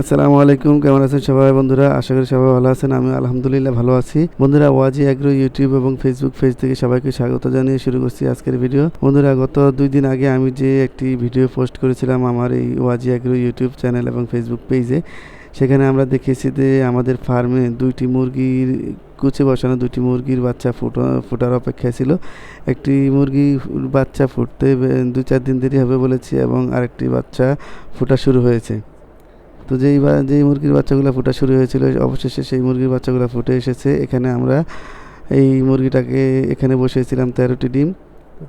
আসসালামু আলাইকুম, কেমন আছেন সবাই বন্ধুরা? আশা করি সবাই ভালো আছেন আমি আলহামদুলিল্লাহ ভালো আছি। বন্ধুরা, ওয়াজি অ্যাগ্রো ইউটিউব এবং ফেসবুক পেজ থেকে সবাইকে স্বাগত জানিয়ে শুরু করছি আজকের ভিডিও। বন্ধুরা, গত দুই দিন আগে আমি যে একটি ভিডিও পোস্ট করেছিলাম আমার এই ওয়াজি অ্যাগ্রো ইউটিউব চ্যানেল এবং ফেসবুক পেজে, সেখানে আমরা দেখেছি যে আমাদের ফার্মে দুইটি মুরগির কুচে বসানো দুটি মুরগির বাচ্চা ফুটো, ফোটার অপেক্ষায় ছিল। একটি মুরগি বাচ্চা ফুটতে দু চার দিন দেরি হবে বলেছি এবং আরেকটি বাচ্চা ফোটা শুরু হয়েছে। তো যেই বা, যেই মুরগির বাচ্চাগুলো ফোটা শুরু হয়েছিল, অবশেষে সেই মুরগির বাচ্চাগুলো ফুটে এসেছে। এখানে আমরা এই মুরগিটাকে এখানে বসিয়েছিলাম তেরোটি ডিম।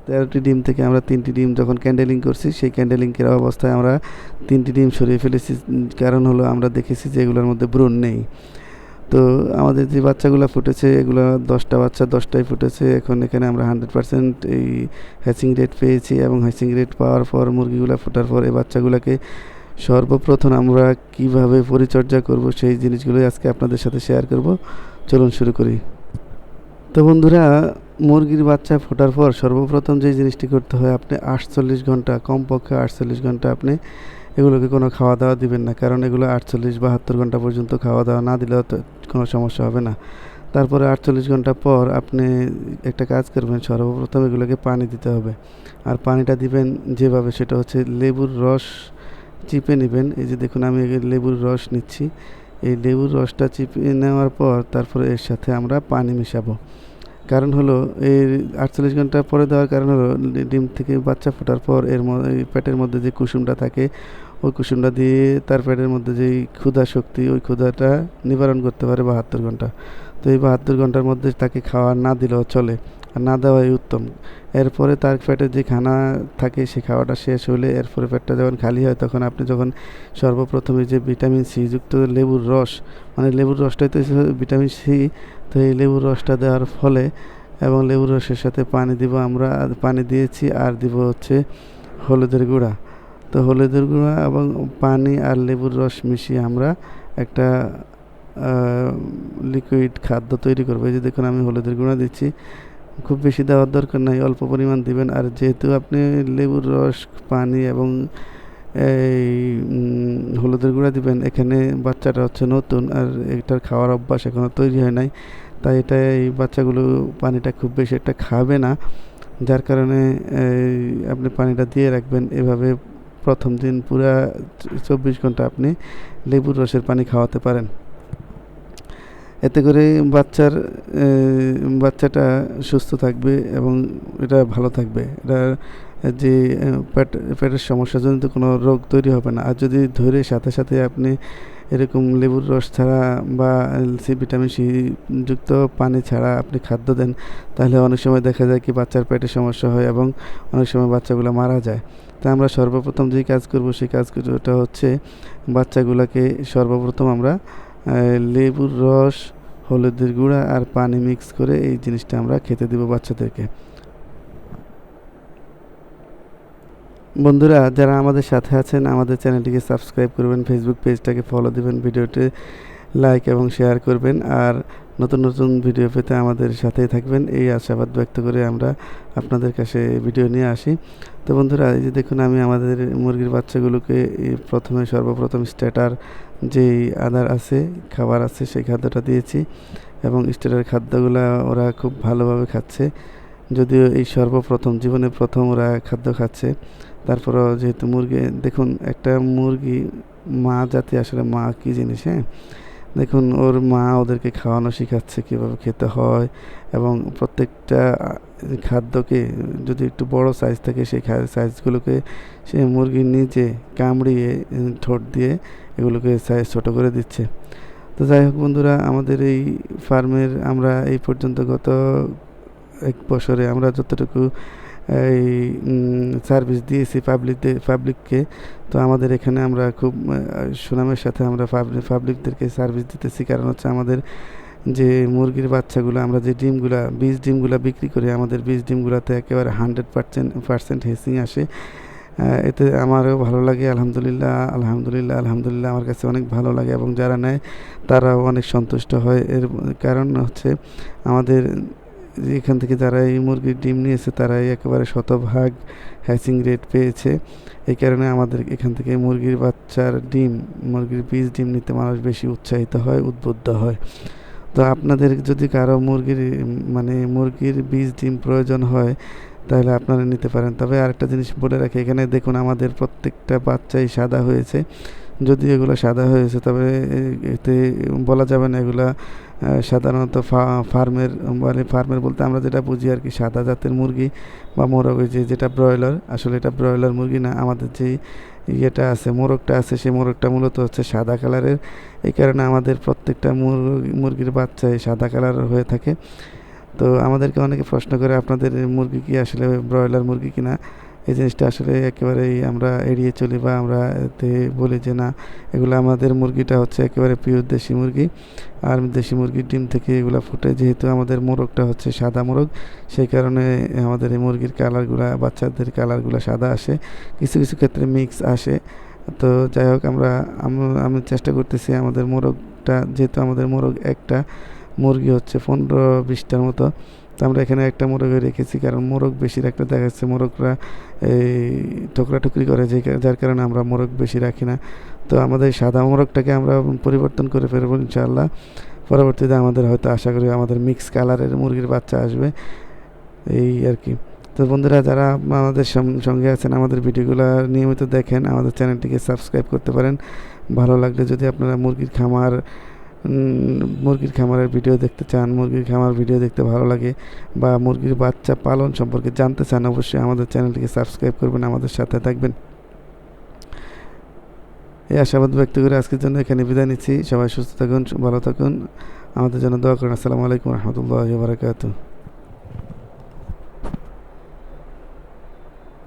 তেরোটি ডিম থেকে আমরা তিনটি ডিম যখন ক্যান্ডেলিং করছি, সেই ক্যান্ডেলিং ক্যান্ডেলিংয়ের অবস্থায় আমরা তিনটি ডিম সরিয়ে ফেলেছি। কারণ হলো আমরা দেখেছি যে এগুলোর মধ্যে ব্রণ নেই। তো আমাদের যে বাচ্চাগুলো ফুটেছে, এগুলো দশটা বাচ্চা দশটাই ফুটেছে। এখন এখানে আমরা হান্ড্রেড পার্সেন্ট এই হ্যাচিং রেট পেয়েছি এবং হ্যাচিং রেট পাওয়ার পর মুরগিগুলো ফোটার পর এই বাচ্চাগুলোকে সর্বপ্রথম আমরা কীভাবে পরিচর্যা করব সেই জিনিসগুলোই আজকে আপনাদের সাথে শেয়ার করব। চলুন শুরু করি। তো বন্ধুরা, মুরগির বাচ্চা ফোটার পর সর্বপ্রথম যে জিনিসটি করতে হয়, আপনি আটচল্লিশ ঘণ্টা, কমপক্ষে আটচল্লিশ ঘণ্টা আপনি এগুলোকে কোনো খাওয়া দাওয়া দিবেন না। কারণ এগুলো আটচল্লিশ বাহাত্তর ঘণ্টা পর্যন্ত খাওয়া দাওয়া না দিলেও কোনো সমস্যা হবে না। তারপরে আটচল্লিশ ঘণ্টা পর আপনি একটা কাজ করবেন, সর্বপ্রথম এগুলোকে পানি দিতে হবে। আর পানিটা দিবেন যেভাবে, সেটা হচ্ছে লেবুর রস চিপে নেবেন। এই যে দেখুন, আমি লেবুর রস নিচ্ছি। এই লেবুর রসটা চিপে নেওয়ার পর তারপরে এর সাথে আমরা পানি মেশাবো। কারণ হলো এই আটচল্লিশ ঘণ্টা পরে দেওয়ার কারণ হলো ডিম থেকে বাচ্চা ফোটার পর এর পেটের মধ্যে যে কুসুমটা থাকে, ওই কুসুমটা দিয়ে তার পেটের মধ্যে যেই ক্ষুধা শক্তি, ওই ক্ষুধাটা নিবারণ করতে পারে বাহাত্তর ঘণ্টা। তো এই বাহাত্তর ঘণ্টার মধ্যে তাকে খাওয়া না দিলেও চলে। না দেওয়াই উত্তম। এরপরে তার পেটে যে খানা থাকে সে খাওয়াটা শেষ হলে এরপরে পেটটা যখন খালি হয় তখন আপনি যখন সর্বপ্রথমে যে ভিটামিন সি যুক্ত লেবুর রস মানে লেবুর রসটাই তো ভিটামিন সি, তো এই লেবুর রসটা দেওয়ার ফলে এবং লেবুর রসের সাথে পানি দিব আমরা, পানি দিয়েছি আর দিব হচ্ছে হলুদের গুঁড়া। তো হলুদের গুঁড়া এবং পানি আর লেবুর রস মিশিয়ে আমরা একটা লিকুইড খাদ্য তৈরি করব। এই যে দেখুন আমি হলুদের গুঁড়া দিচ্ছি। খুব বেশি দেওয়ার দরকার নাই, অল্প পরিমাণ দিবেন। আর যেহেতু আপনি লেবুর রস, পানি এবং এই হলুদের গুঁড়া দিবেন, এখানে বাচ্চাটা হচ্ছে নতুন আর এটার খাওয়ার অভ্যাস এখনও তৈরি হয় নাই। তাই এটা এই বাচ্চাগুলো পানিটা খুব বেশি একটা খাবে না। যার কারণে আপনি পানিটা দিয়ে রাখবেন। এভাবে প্রথম দিন পুরা চব্বিশ ঘণ্টা আপনি লেবুর রসের পানি খাওয়াতে পারেন। এতে করে বাচ্চার বাচ্চাটা সুস্থ থাকবে এবং এটা ভালো থাকবে। এটা যে পেট, পেটের সমস্যাজনিত কোনো রোগ তৈরি হবে না। আর যদি ধরে সাথে সাথে আপনি এরকম লেবুর রস ছাড়া বা সি ভিটামিন সি যুক্ত পানি ছাড়া আপনি খাদ্য দেন, তাহলে অনেক সময় দেখা যায় কি বাচ্চার পেটে সমস্যা হয় এবং অনেক সময় বাচ্চাগুলো মারা যায়। তা আমরা সর্বপ্রথম যেই কাজ করব সেই কাজটা হচ্ছে বাচ্চাগুলোকে সর্বপ্রথম আমরা লেবুর রস হলুদের গুঁড়া আর পানি মিক্স করে এই জিনিসটা আমরা খেতে দেবো বাচ্চাদেরকে। বন্ধুরা, যারা আমাদের সাথে আছেন, আমাদের চ্যানেলটিকে সাবস্ক্রাইব করবেন ফেসবুক পেজটাকে ফলো দেবেন ভিডিওটি লাইক এবং শেয়ার করবেন, আর নতুন নতুন ভিডিও পেতে আমাদের সাথেই থাকবেন। এই আশাবাদ ব্যক্ত করে আমরা আপনাদের কাছে ভিডিও নিয়ে আসি। তো বন্ধুরা, এই যে দেখুন, আমি আমাদের মুরগির বাচ্চাগুলোকে প্রথমে সর্বপ্রথম স্টার্টার যেই আদার আছে, খাবার আছে, সেই খাদ্যটা দিয়েছি এবং স্টার্টার খাদ্যগুলো ওরা খুব ভালোভাবে খাচ্ছে। যদিও এই সর্বপ্রথম, জীবনে প্রথম ওরা খাদ্য খাচ্ছে। তারপরও যেহেতু মুরগি, দেখুন, একটা মুরগি মা জাতি আসলে মা কী জিনিস হ্যাঁ? দেখুন, ওর মা ওদেরকে খাওয়ানো শেখাচ্ছে কীভাবে খেতে হয় এবং প্রত্যেকটা খাদ্যকে যদি একটু বড় সাইজ থাকে সেই সাইজগুলোকে সে মুরগির নিচে কামড়িয়ে ঠোঁট দিয়ে এগুলোকে সাইজ ছোটো করে দিচ্ছে। তো যাই হোক বন্ধুরা, আমাদের এই ফার্মের আমরা এই পর্যন্ত গত এক বছরে আমরা যতটুকু এই সার্ভিস দিয়েছি পাবলিক পাবলিককে তো আমাদের এখানে আমরা খুব সুনামের সাথে আমরা পাবলিকদেরকে সার্ভিস দিতেছি। কারণ হচ্ছে আমাদের যে মুরগির বাচ্চাগুলো, আমরা যে ডিমগুলা, বীজ ডিমগুলো বিক্রি করি, আমাদের বীজ ডিমগুলোতে একেবারে হান্ড্রেড পার্সেন্ট পার্সেন্ট হেসিং আসে। এতে আমারও ভালো লাগে, আলহামদুলিল্লাহ আলহামদুলিল্লাহ আলহামদুলিল্লাহ, আমার কাছে অনেক ভালো লাগে। এবং যারা নেয়, তারাও অনেক সন্তুষ্ট হয়। এর কারণ হচ্ছে আমাদের এখান থেকে যারা এই মুরগির ডিম নিয়েছে, তারাই একেবারে শতভাগ হ্যাচিং রেট পেয়েছে। এই কারণে আমাদের এখান থেকে মুরগির বাচ্চার ডিম, মুরগির বীজ ডিম নিতে মানুষ বেশি উৎসাহিত হয়, উদ্বুদ্ধ হয়। তো আপনাদের যদি কারও মুরগির মানে মুরগির বীজ ডিম প্রয়োজন হয়, তাহলে আপনারা নিতে পারেন। তবে আরেকটা জিনিস বলে রাখি, এখানে দেখুন আমাদের প্রত্যেকটা বাচ্চাই সাদা হয়েছে। যদি এগুলো সাদা হয়েছে তবে এতে বলা যাবে না এগুলা সাধারণত ফার্মের মানে ফার্মের বলতে আমরা যেটা বুঝি আর কি, সাদা জাতের মুরগি বা মোরগ যে যেটা ব্রয়লার, আসলে এটা ব্রয়লার মুরগি না, আমাদের যে ইয়েটা আছে, মোরগটা আছে, সেই মোরগটা মূলত হচ্ছে সাদা কালারের। এই কারণে আমাদের প্রত্যেকটা মুরগি, মুরগির বাচ্চাই সাদা কালার হয়ে থাকে। তো আমাদেরকে অনেকে প্রশ্ন করে, আপনাদের মুরগি কি আসলে ব্রয়লার মুরগি কিনা? এই জিনিসটা আসলে একেবারেই আমরা এড়িয়ে চলি বা আমরা এতে বলি যে না, এগুলো আমাদের মুরগিটা হচ্ছে একেবারে পিওর দেশি মুরগি। আর দেশি মুরগির ডিম থেকে এগুলো ফুটে, যেহেতু আমাদের মোরগটা হচ্ছে সাদা মোরগ, সেই কারণে আমাদের এই মুরগির কালারগুলা বাচ্চাদের কালারগুলো সাদা আসে, কিছু কিছু ক্ষেত্রে মিক্স আসে। তো যাই হোক, আমরা আমি চেষ্টা করতেছি আমাদের মোরগটা, যেহেতু আমাদের মোরগ একটা, মুরগি হচ্ছে পনেরো বিশটার মতো। তো আমরা এখানে একটা মোরগে রেখেছি, কারণ মোরগ বেশি রাখতে দেখা যাচ্ছে মোরগরা এই ঠোকরাঠুকরি করে, যে যার কারণে আমরা মোরগ বেশি রাখি না। তো আমাদের সাদা মোরগটাকে আমরা পরিবর্তন করে ফেলব ইনশাআল্লাহ। পরবর্তীতে আমাদের হয়তো আশা করি আমাদের মিক্স কালারের মুরগির বাচ্চা আসবে। এই আর কি। তো বন্ধুরা, যারা আমাদের সঙ্গে আছেন, আমাদের ভিডিওগুলো নিয়মিত দেখেন, আমাদের চ্যানেলটিকে সাবস্ক্রাইব করতে পারেন। ভালো লাগলে যদি আপনারা মুরগির খামার মুরগির খামারের ভিডিও দেখতে চান, মুরগির খামার ভিডিও দেখতে ভালো লাগে বা মুরগির বাচ্চা পালন সম্পর্কে জানতে চান, অবশ্যই আমাদের চ্যানেলটিকে সাবস্ক্রাইব করবেন, আমাদের সাথে থাকবেন। এই আশাবাদ ব্যক্ত করে আজকের জন্য এখানে বিদায় নিচ্ছি। সবাই সুস্থ থাকুন, ভালো থাকুন। আমাদের জন্য দোয়া করুন। আসসালামু আলাইকুম রহমতুল্লাহ বারকাতুহ।